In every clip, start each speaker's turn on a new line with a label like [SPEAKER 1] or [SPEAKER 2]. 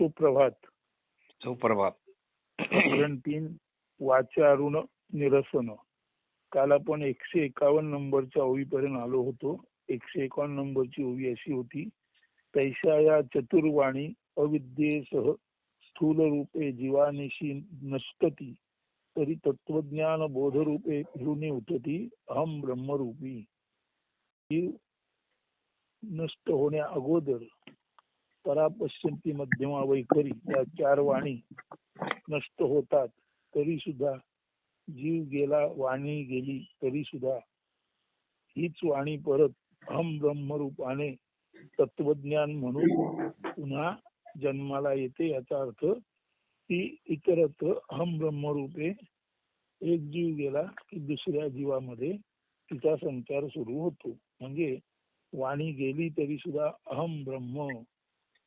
[SPEAKER 1] सुप्रभात.
[SPEAKER 2] सुप्रभात.
[SPEAKER 1] प्रकरण तीन वाचारुण निरसन. काल आपण एकशे एकावन्न नंबरच्या ओवीपर्यंत आलो होतो. एकशे एकावन्न नंबरची ओवी अशी होती. तैशा या चतुर्वाणी अविद्येसह स्थूल रूपे जीवानिशी नष्टती तरी तत्वज्ञान बोधरूपे फिरुनी उठती अहम ब्रह्मरूपी. नष्ट होण्या अगोदर परापश्चिंती मध्यमा वैखरी या चार वाणी नष्ट होतात तरी सुद्धा जीव गेला वाणी गेली तरी सुद्धा हीच वाणी परत अहम ब्रह्मरूपाने तत्वज्ञान म्हणून पुन्हा जन्माला येते याचा अर्थ ती इतरत्र अहम ब्रह्मरूपे एक जीव गेला की दुसऱ्या जीवामध्ये तिचा संचार सुरू होतो. म्हणजे वाणी गेली तरी सुद्धा अहम ब्रह्म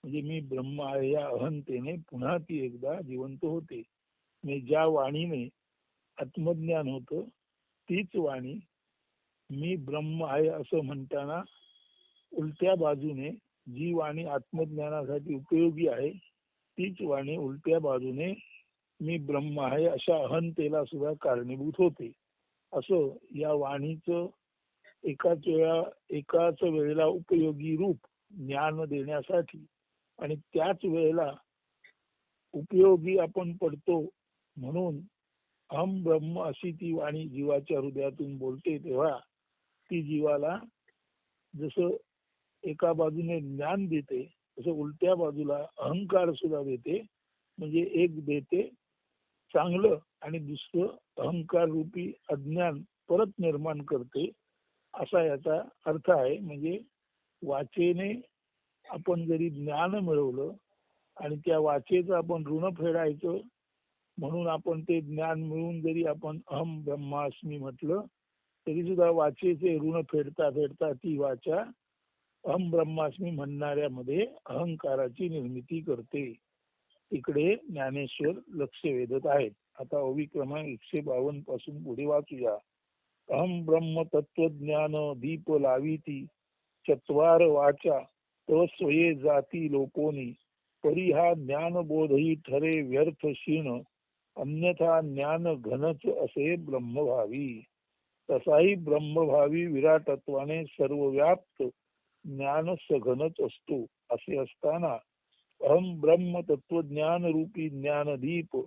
[SPEAKER 1] म्हणजे मी ब्रह्म आहे या अहंतेने पुन्हा ती एकदा जिवंत होते. मी ज्या वाणीने आत्मज्ञान होतं तीच वाणी मी ब्रह्म आहे असं म्हणताना उलट्या बाजूने जी वाणी आत्मज्ञानासाठी उपयोगी आहे तीच वाणी उलट्या बाजूने मी ब्रह्म आहे अशा अहंतेला सुद्धा कारणीभूत होते. असं या वाणीचं एकाच वेळा एकाच वेळेला उपयोगी रूप ज्ञान देण्यासाठी आणि त्याच वेळेला उपयोगी आपण पडतो म्हणून अहम ब्रह्म अशी ती वाणी जीवाच्या हृदयातून बोलते तेव्हा ती जीवाला जसं एका बाजूने ज्ञान देते तसं उलट्या बाजूला अहंकार सुद्धा देते. म्हणजे एक देते चांगलं आणि दुसरं अहंकार रूपी अज्ञान परत निर्माण करते. असा याचा अर्थ आहे. म्हणजे वाचेने आपण जरी ज्ञान मिळवलं आणि त्या वाचेचं आपण ऋण फेडायचं म्हणून आपण ते ज्ञान मिळून जरी आपण अहम ब्रह्मास्मी म्हटलं तरी सुद्धा वाचेचे ऋण फेडता फेडता ती वाचा अहम ब्रह्मास्मी म्हणणाऱ्यामध्ये अहंकाराची निर्मिती करते. इकडे ज्ञानेश्वर लक्ष वेधत आहेत. आता ओवी क्रमांक एकशे बावन्नपासून पुढे वाचूया. अहम ब्रह्म तत्वज्ञान दीप लाविती चत्वार वाचा तो स्वये जाती लोकोनी परी हा ज्ञानबोधही ठरे व्यर्थ क्षीण अन्यथा ज्ञान घनच असे ब्रह्मभावी. तसाही ब्रह्मभावी विराटत्वाने सर्वव्याप्त ज्ञान सघनच असतो असे असताना अहम ब्रह्म तत्वज्ञान रूपी ज्ञानदीप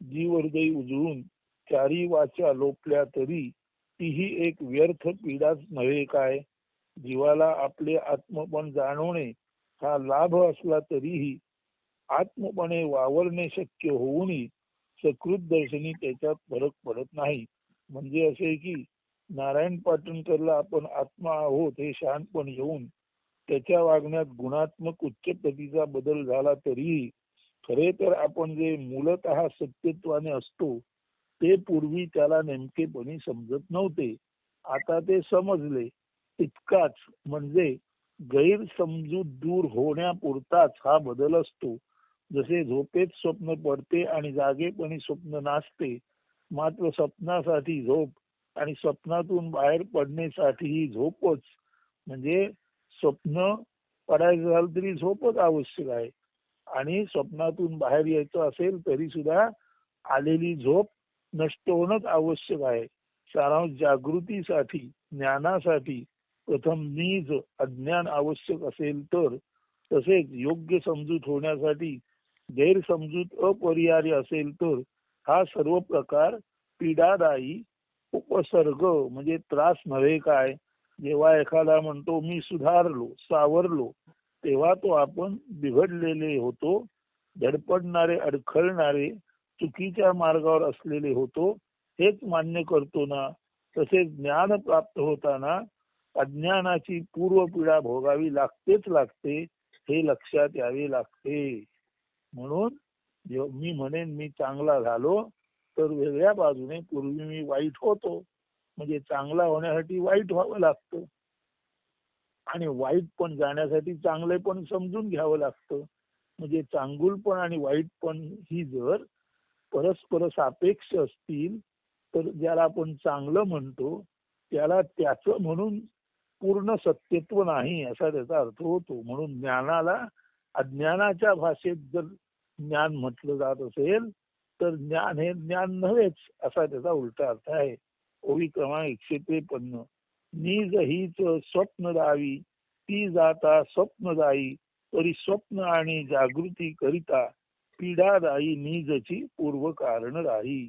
[SPEAKER 1] जीवहृदय उजळून चारी वाचा लोपल्या तरी तीही एक व्यर्थ पीडाच नव्हे काय? जीवाला आपले आत्मपण जाणवणे हा लाभ असला तरीही आत्मपणे वावरणे शक्य होऊनही सकृत दर्शनी त्याच्यात फरक पडत नाही. म्हणजे असे की नारायण पाटणकरला आपण आत्मा आहोत हे शहाणपण येऊन त्याच्या वागण्यात गुणात्मक उच्च प्रतीचा बदल झाला तरीही खरे तर आपण जे मूलत सत्यत्वाने असतो ते पूर्वी त्याला नेमकेपणी समजत नव्हते. आता ते समजले. तितकाच म्हणजे गैरसमजूत दूर होण्यापुरताच हा बदल असतो. जसे झोपेत स्वप्न पडते आणि जागेपणी स्वप्न नाचते मात्र स्वप्नासाठी झोप आणि स्वप्नातून बाहेर पडण्यासाठी ही झोपच म्हणजे स्वप्न पडायचं झालं तरी झोपच आवश्यक आहे. आणि स्वप्नातून बाहेर यायचं असेल तरी सुद्धा आलेली झोप नष्ट होणंच आवश्यक आहे. सारांश जागृतीसाठी ज्ञानासाठी प्रथम नीज अज्ञान आवश्यक असेल तर तसेच योग्य समजूत होण्यासाठी गैरसमजूत अपरिहार्य असेल तर हा सर्व प्रकार पीडादायी उपसर्ग म्हणजे त्रास नव्हे काय? जेव्हा एखादा म्हणतो मी सुधारलो सावरलो तेव्हा तो आपण बिघडलेले होतो धडपडणारे अडखळणारे चुकीच्या मार्गावर असलेले होतो हेच मान्य करतो ना? तसेच ज्ञान प्राप्त होताना अज्ञानाची पूर्व पीडा भोगावी लागतेच लागते हे लक्षात यावे लागते. म्हणून मी म्हणेन मी चांगला झालो तर वेगळ्या बाजूने पूर्वी मी वाईट होतो. म्हणजे चांगला होण्यासाठी वाईट व्हावं लागतं. आणि वाईट पण जाण्यासाठी चांगले पण समजून घ्यावं लागतं. म्हणजे चांगुल पण आणि वाईट पण ही जर परस्पर सापेक्ष असतील तर ज्याला आपण चांगलं म्हणतो त्याला त्याचं म्हणून पूर्ण सत्यत्व नाही असा त्याचा अर्थ होतो. म्हणून ज्ञानाला अज्ञानाच्या भाषेत जर ज्ञान म्हटलं जात असेल तर ज्ञान हे ज्ञान नव्हेच असा त्याचा उलटा अर्थ आहे. ओवी क्रमांक एकशे त्रेपन्न. निज हीच स्वप्न दावी ती जाता स्वप्नदायी तरी स्वप्न आणि जागृती करिता पीडादायी नीजची पूर्व कारण राही.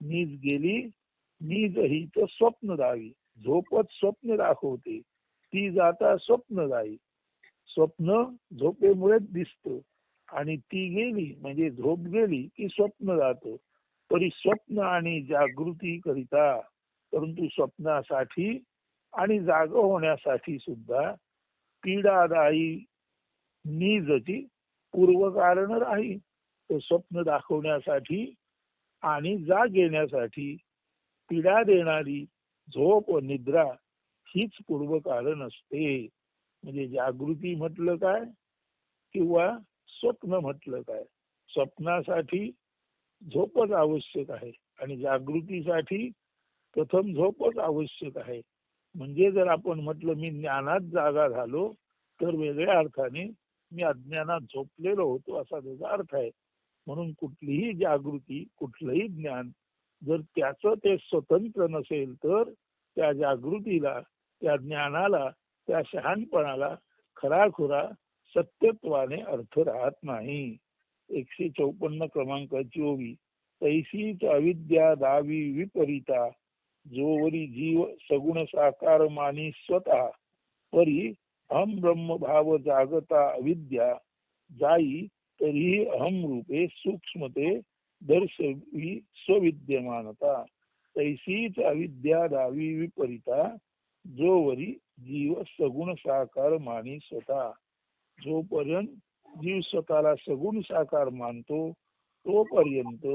[SPEAKER 1] नीज गेली नीज हीच स्वप्न दावी. झोपत स्वप्न दाखवते. ती जाता स्वप्नदायी स्वप्न झोपेमुळेच दिसत. आणि ती गेली म्हणजे झोप गेली की स्वप्न जात. तरी स्वप्न आणि जागृती करिता परंतु स्वप्नासाठी आणि जाग होण्यासाठी सुद्धा पीडादायी निजची पूर्व कारण राही. तर स्वप्न दाखवण्यासाठी आणि जाग येण्यासाठी पीडा देणारी झोप व निद्रा हीच पूर्व कारण असते. म्हणजे जागृती म्हटलं काय? किंवा स्वप्न म्हटलं काय? स्वप्नासाठी झोपच आवश्यक आहे आणि जागृतीसाठी प्रथम झोपच आवश्यक आहे. म्हणजे जर आपण म्हटलं मी ज्ञानात जागा झालो तर वेगळ्या अर्थाने मी अज्ञानात झोपलेलो होतो असा त्याचा अर्थ आहे. म्हणून कुठलीही जागृती कुठलंही ज्ञान जर त्याचं ते स्वतंत्र नसेल तर त्या जागृतीला त्या ज्ञानाला त्या शहाणपणाला खराखुरा सत्यत्वाने अर्थ राहत नाही. एकशे चौपन्न क्रमांकाची ओवी तैसीच अविद्या दावी विपरीता. जोवरी जीव सगुण साकार मानी स्वतः. परी अहम ब्रह्म भाव जागता अविद्या. जाई तरीही अहम रूपे सूक्ष्मते दर्शवी स्वविद्यमानता तैसीच अविद्या दावी विपरीता जोवरी जीव सगुण साकार मानी स्वतः. जोपर्यंत जीव स्वतःला सगुण साकार मानतो तोपर्यंत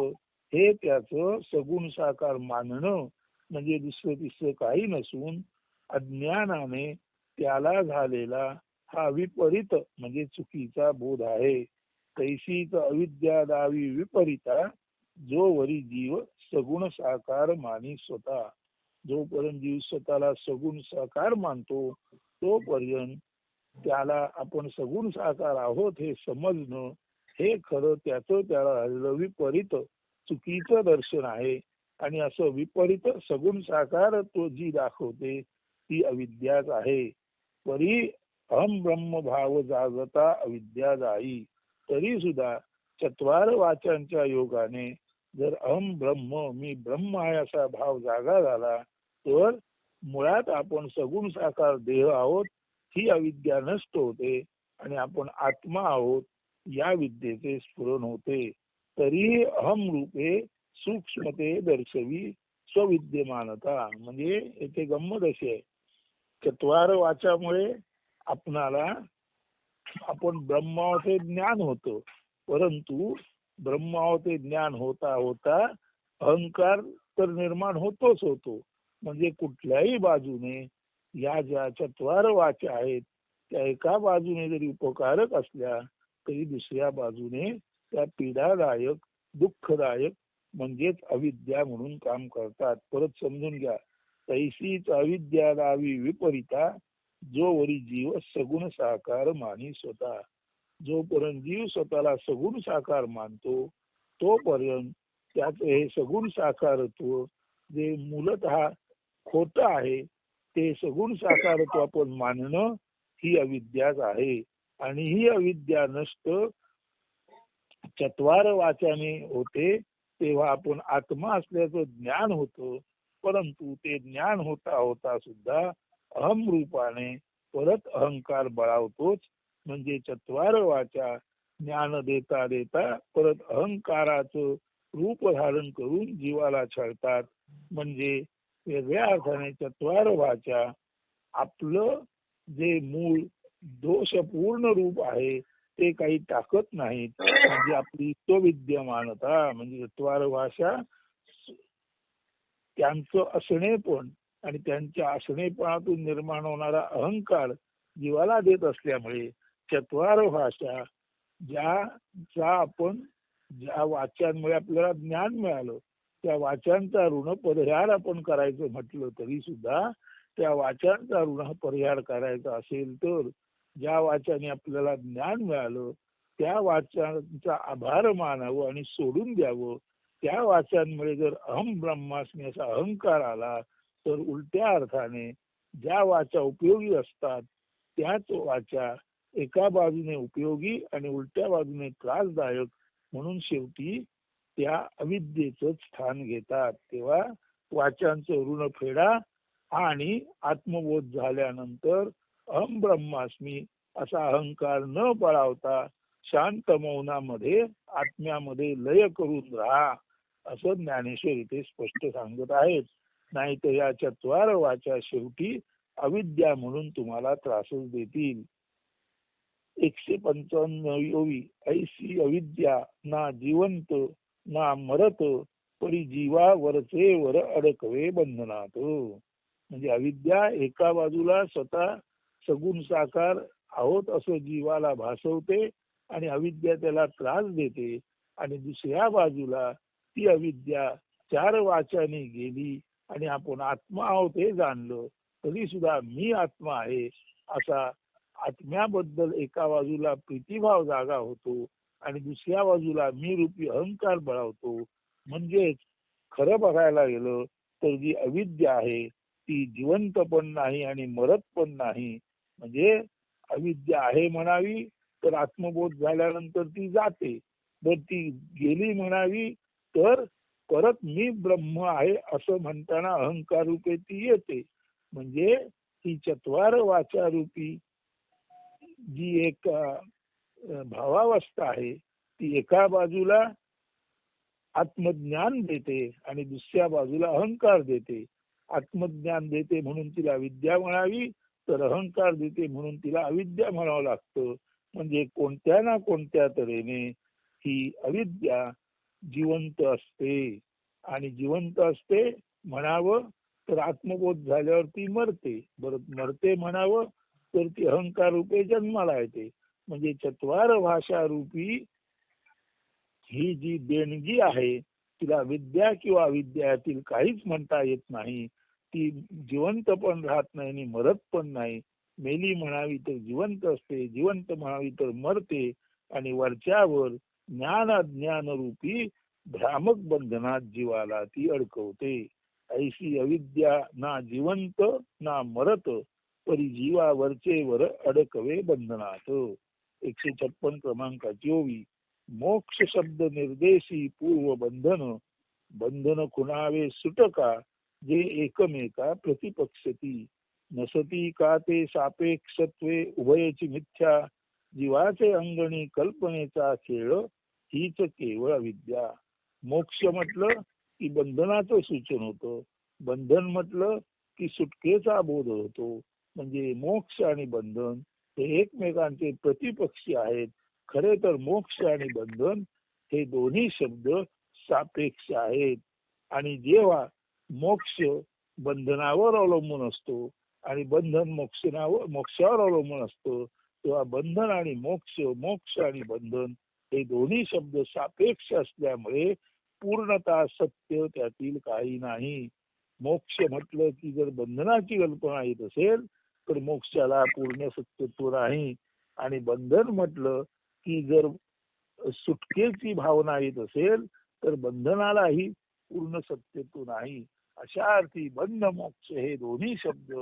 [SPEAKER 1] हे त्याच सगुण साकार मानणं म्हणजे दुसरं तिसरं काही नसून अज्ञानाने त्याला झालेला हा विपरीत म्हणजे चुकीचा बोध आहे. तैसीच अविद्या दावी विपरीता जो वरी जीव सगुण साकार मानी स्वतः. जोपर्यंत जीव स्वतःला सगुण साकार मानतो तोपर्यंत त्याला आपण सगुण साकार आहोत हे समजणं हे खरं त्याचं त्याला विपरीत चुकीचं दर्शन आहे. आणि असं विपरीत सगुण साकार तो जी दाखवते ती अविद्याच आहे. परी अहम ब्रह्म भाव जागता अविद्या जाई. तरी सुद्धा चत्वार वाचांच्या योगाने जर अहम ब्रह्म मी ब्रह्म आहे असा भाव जागा झाला तर मुळात आपण सगुण साकार देह आहोत ही अविद्या नष्ट होते आणि आपण आत्मा आहोत या विद्येचे स्फुरण होते. तरी अहम रूपे सूक्ष्मते दर्शवी स्वविद्यमानता. म्हणजे येथे गंमत अशी आहे. चत्वार वाचामुळे आपणाला आपण ब्रह्मावते ज्ञान होतं. परंतु ब्रह्मावते ज्ञान होता होता अहंकार तर निर्माण होतोच होतो. म्हणजे कुठल्याही बाजूने या ज्या चत्वार वाचा आहेत त्या एका बाजूने जरी उपकारक असल्या तरी दुसऱ्या बाजूने त्या पीडादायक दुःखदायक म्हणजेच अविद्या म्हणून काम करतात. परत समजून घ्या. तैसीच अविद्या दावी विपरीता जो वरी जीव सगुण साकार मानी स्वतः. जोपर्यंत जीव स्वतःला सगुण साकार मानतो तोपर्यंत त्याच हे सगुण साकारत्व जे मूलत खोट आहे ते सगुण साकारत्व आपण मानणं ही अविद्याच आहे. आणि ही अविद्या नष्ट चत्वार वाचाने होते तेव्हा आपण आत्मा असल्याचं ज्ञान होतं परंतु ते ज्ञान होता होता सुद्धा अहम रूपाने परत अहंकार बळावतोच म्हणजे चत्वार वाचा ज्ञान देता देता परत अहंकाराचं रूप धारण करून जीवाला छळतात. म्हणजे वेगळ्या अर्थाने चत्वार वाचा आपलं जे मूळ दोषपूर्ण रूप आहे ते काही टाकत नाहीत. म्हणजे आपली स्वविद्यमानता म्हणजे चत्वार भाषा त्यांचं असणे पण आणि त्यांच्या असणेपणातून निर्माण होणारा अहंकार जीवाला देत असल्यामुळे चत्वार भाषा ज्या ज्या आपण ज्या वाच्यांमुळे आपल्याला ज्ञान मिळालं त्या वाच्यांचा ऋण परिहार आपण करायचं म्हटलं तरी सुद्धा त्या वाच्यांचा ऋण परिहार करायचा असेल तर ज्या वाचाने आपल्याला ज्ञान मिळालं त्या वाच्यांचा आभार मानावं आणि सोडून द्यावं. त्या वाच्यांमुळे जर अहम ब्रह्मास्मी असा अहंकार आला तर उलट्या अर्थाने ज्या वाचा उपयोगी असतात त्याच वाचा एका बाजूने उपयोगी आणि उलट्या बाजूने त्रासदायक म्हणून शेवटी त्या अविद्येच स्थान घेतात. तेव्हा वाचांचं ऋण फेडा आणि आत्मबोध झाल्यानंतर अहम ब्रह्मास्मी असा अहंकार न पळावता शांत मौनामध्ये आत्म्यामध्ये लय करून राहा असं ज्ञानेश्वर इथे स्पष्ट सांगत आहेत. नाही तर या चत्वार वाच्या शेवटी अविद्या म्हणून तुम्हाला त्रासच देतील. एकशे पंचावन्नवी ऐशी अविद्या ना जिवंत ना मरत परी जीवा वरचे वर अडकवे बंधनात. म्हणजे अविद्या एका बाजूला स्वतः सगुण साकार आहोत असं जीवाला भासवते आणि अविद्या त्याला त्रास देते. आणि दुसऱ्या बाजूला ती अविद्या चार वाचाने गेली आणि आपण आत्मा आहोत हे जाणलं तरी सुद्धा मी आत्मा आहे असा आत्म्याबद्दल एका बाजूला प्रीतिभाव जागा होतो आणि दुसऱ्या बाजूला मी रूपी अहंकार बळावतो. म्हणजेच खरं बघायला गेलं तर जी अविद्या आहे ती जिवंत पण नाही आणि मरत पण नाही. म्हणजे अविद्या आहे म्हणावी तर आत्मबोध झाल्यानंतर ती जाते. तर ती गेली म्हणावी तर परत मी ब्रह्म आहे असं म्हणताना अहंकार रूपे ती येते. म्हणजे ती चत्वार वाचा रूपी जी एक भावावस्था आहे ती एका बाजूला आत्मज्ञान देते आणि दुसऱ्या बाजूला अहंकार देते. आत्मज्ञान देते म्हणून तिला विद्या म्हणावी तर अहंकार देते म्हणून तिला अविद्या म्हणावं लागतं. म्हणजे कोणत्या ना कोणत्या तऱ्हेने ही अविद्या जिवंत असते. आणि जिवंत असते म्हणावं तर आत्मबोध झाल्यावर ती मरते. बरं मरते म्हणावं तर ती अहंकार रूपे जन्माला येते. म्हणजे चत्वार भाषा रूपी ही जी देणगी आहे तिला विद्या किंवा विद्यातील काहीच म्हणता येत नाही. ती जिवंत पण राहत नाही आणि मरत पण नाही. मेली म्हणावी तर जिवंत असते जिवंत म्हणावी तर मरते. आणि वरच्यावर ज्ञान अज्ञान रूपी भ्रामक बंधनात जीवाला ती अडकवते. ऐशी अविद्या ना जिवंत ना मरत परी जीवावरचे वर अडकवे बंधनात. एकशे छप्पन क्रमांकाची ओवी मोक्ष शब्द निर्देशी पूर्व बंधन बंधन खुणावे सुटका जे एकमेका प्रतिपक्षती. नसती का ते सापेक्षत्वे उभयची मिथ्या जीवाचे अंगणी कल्पनेचा खेळ हीच केवळ विद्या. मोक्ष म्हटलं की बंधनाचं सूचन होतं. बंधन म्हटलं की सुटकेचा बोध होतो. म्हणजे मोक्ष आणि बंधन हे एकमेकांचे प्रतिपक्षी आहेत. खरे तर मोक्ष आणि बंधन हे दोन्ही शब्द सापेक्ष आहेत. आणि जेव्हा मोक्ष बंधनावर अवलंबून असतो आणि बंधन मोक्षनावर मोक्षावर अवलंबून असतो तेव्हा बंधन आणि मोक्ष मोक्ष आणि बंधन हे दोन्ही शब्द सापेक्ष असल्यामुळे पूर्णता सत्य त्यातील काही नाही. मोक्ष म्हटलं की जर बंधनाची कल्पना येत असेल तर मोक्षाला पूर्ण सत्यत्व नाही. आणि बंधन म्हटलं की जर सुटकेची भावना येत असेल तर बंधनालाही पूर्ण सत्यत्व नाही. अशा अर्थी बंध मोक्ष हे दोन्ही शब्द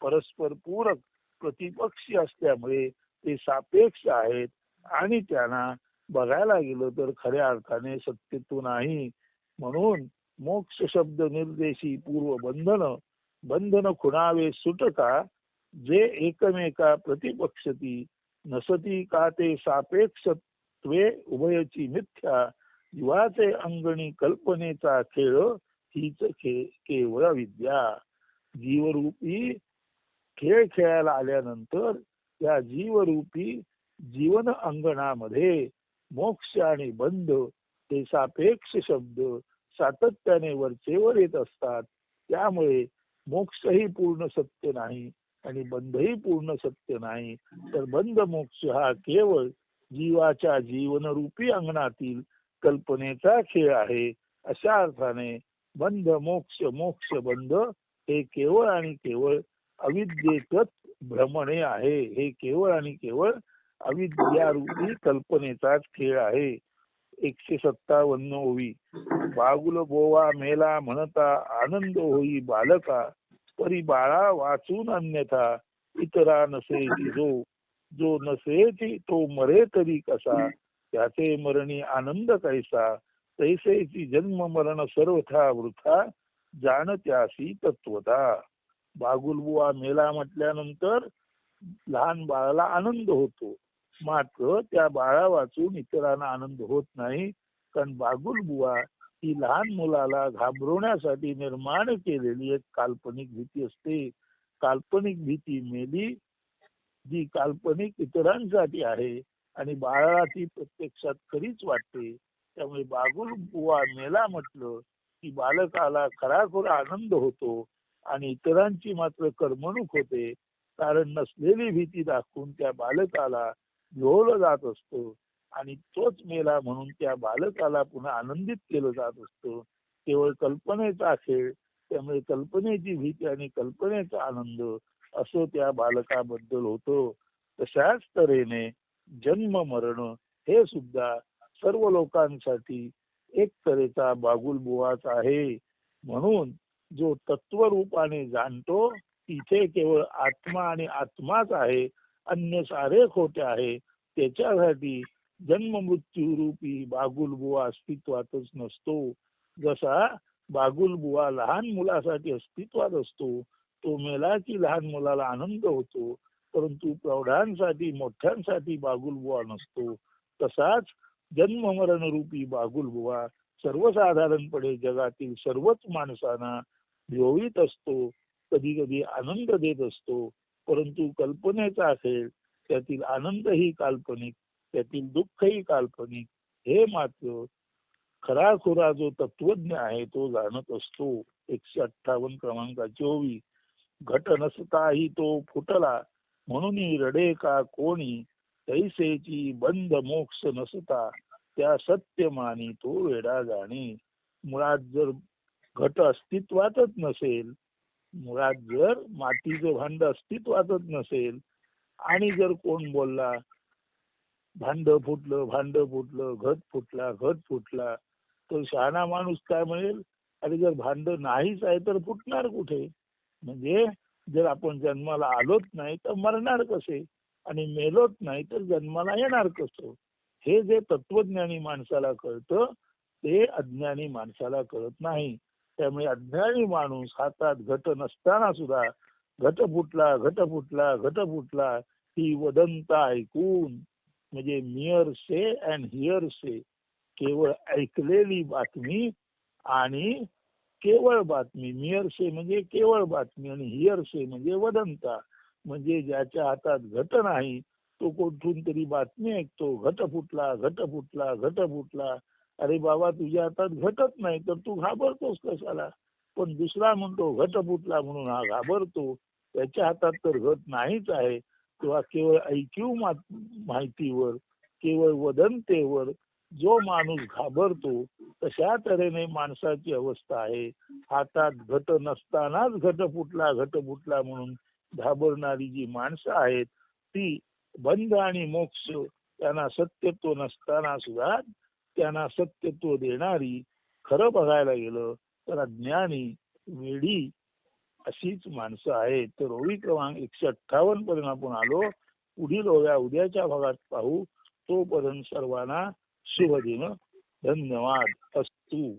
[SPEAKER 1] परस्पर पूरक प्रतिपक्षी असल्यामुळे ते सापेक्ष आहेत आणि त्यांना बघायला गेलं तर खऱ्या अर्थाने सत्यत्व नाही. म्हणून मोक्ष शब्द निर्देशी पूर्व बंधन बंधन खुणावे सुटका जे एकमेका प्रतिपक्षती नसती का ते सापेक्षत्वे उभयची मिथ्या जीवाचे अंगणी कल्पनेचा खेळ हीच खे केवळ विद्या. जीवरूपी खेळ खेळायला आल्यानंतर त्या जीवरूपी जीवन अंगणामध्ये मोक्ष आणि बंध ते सापेक्ष शब्द सातत्याने वरचेवर येत असतात. त्यामुळे मोक्षही पूर्ण सत्य नाही आणि बंधही पूर्ण सत्य नाही. तर बंध मोक्ष हा केवळ जीवाच्या जीवनरूपी अंगणातील कल्पनेचा खेळ आहे. अशा अर्थाने बंध मोक्ष मोक्ष बंध हे केवळ आणि केवळ अविद्येतच भ्रमणे आहे. हे केवळ आणि केवळ अविद्यारूपी कल्पनेचाच खेळ आहे. एकशे सत्तावन्न ओवी. बागुल बोवा मेला म्हणता आनंद होई बालका परी बाळा वाचून अन्यथा इतरा नसे जो जो नसे तो मरे तरी कसा? त्याचे मरणी आनंद कैसा? तैसेची जन्म मरण सर्वथा वृथा जाण त्यासी तत्वता बागुलबुवा मेला म्हटल्यानंतर लहान बाळाला आनंद होतो. मात्र त्या बाळा वाचून इतरांना आनंद होत नाही. कारण बागुलबुवा ही लहान मुलाला घाबरवण्यासाठी निर्माण केलेली एक काल्पनिक भीती असते. काल्पनिक भीती मेली जी काल्पनिक इतरांसाठी आहे आणि बाळाला ती प्रत्यक्षात खरीच वाटते. त्यामुळे बागुल बुवा मेला म्हटलं की बालकाला खराखुरा आनंद होतो आणि इतरांची मात्र करमणूक होते. कारण नसलेली भीती दाखवून त्या बालकाला भिवलं जात असतो आणि तोच मेला म्हणून त्या बालकाला पुन्हा आनंदित केलं जात असतो. केवळ कल्पनेचा खेळ त्यामुळे कल्पनेची भीती आणि कल्पनेचा आनंद असो त्या बालकाबद्दल होतो. तशाच तऱ्हेने जन्म मरण हे सुद्धा सर्व लोकांसाठी एक तऱ्हेचा बागुल बुवाच आहे. म्हणून जो तत्वरूपाने जाणतो तिथे केवळ आत्मा आणि आत्माच आहे अन्य सारे खोटे आहे. त्याच्यासाठी जन्म मृत्यू रूपी बागुलबुवा अस्तित्वातच नसतो. जसा बागुलबुवा लहान मुलासाठी अस्तित्वात असतो तो मेला की लहान मुलाला आनंद होतो. परंतु प्रौढांसाठी मोठ्यांसाठी बागुलबुवा नसतो. तसाच जन्म मरण रूपी बागुलबुवा सर्वसाधारणपणे जगातील सर्वच माणसांना भिववीत असतो. कधी कधी आनंद देत असतो. परंतु कल्पनेचा असेल त्यातील आनंदही काल्पनिक त्यातील दुःखही काल्पनिक हे मात्र खरा खुरा जो तत्वज्ञ आहे तो जाणत असतो. एकशे अठ्ठावन्न क्रमांकाची ओवी घट नसताही तो फुटला. म्हणून रडे का कोणी? तैसेची बंध मोक्ष नसता. त्या सत्य मानी तो वेडा जाणे. मुळात जर घट अस्तित्वातच नसेल मुळात जर मातीचं भांड अस्तित्वातच नसेल आणि जर कोण बोलला भांड फुटलं भांड फुटलं घट फुटला घट फुटला तर शहाणा माणूस काय म्हणेल? अरे जर भांड नाहीच आहे तर फुटणार कुठे? म्हणजे जर आपण जन्माला आलोच नाही तर मरणार कसे? आणि मेलोच नाही तर जन्माला येणार कसं? हे जे तत्वज्ञानी माणसाला कळतं ते अज्ञानी माणसाला कळत नाही. त्यामुळे अज्ञानी माणूस हातात घट नसताना सुद्धा घट फुटला घट फुटला घट फुटला ही वदंता ऐकून म्हणजे मिअर से अँड हिअर से केवळ ऐकलेली बातमी आणि केवळ बातमी मिअर से म्हणजे केवळ बातमी आणि हिअर से म्हणजे वदंता म्हणजे ज्याच्या हातात घट नाही तो कुठून तरी बातमी ऐकतो घट फुटला घट फुटला घट फुटला अरे बाबा तुझ्या हातात घटत नाही तर तू घाबरतोस कशाला? पण दुसरा म्हणतो घट फुटला म्हणून हा घाबरतो. त्याच्या हातात तर घट नाहीच आहे. किंवा केवळ ऐकीव माहितीवर केवळ वदंतेवर जो माणूस घाबरतो तशा तऱ्हेने माणसाची अवस्था आहे. हातात घट नसतानाच घट फुटला घट फुटला म्हणून घाबरणारी जी माणसं आहेत ती बंध आणि मोक्ष त्यांना सत्यत्व नसताना सुद्धा त्यांना सत्यत्व देणारी खरं बघायला गेलं तर अज्ञानी वेडी अशीच माणसं आहेत. तर ओळी क्रमांक एकशे अठ्ठावन्न पर्यंत आपण आलो. पुढील ओव्या उद्याच्या भागात पाहू. तोपर्यंत सर्वांना शुभ दिन. धन्यवाद. अस्तू.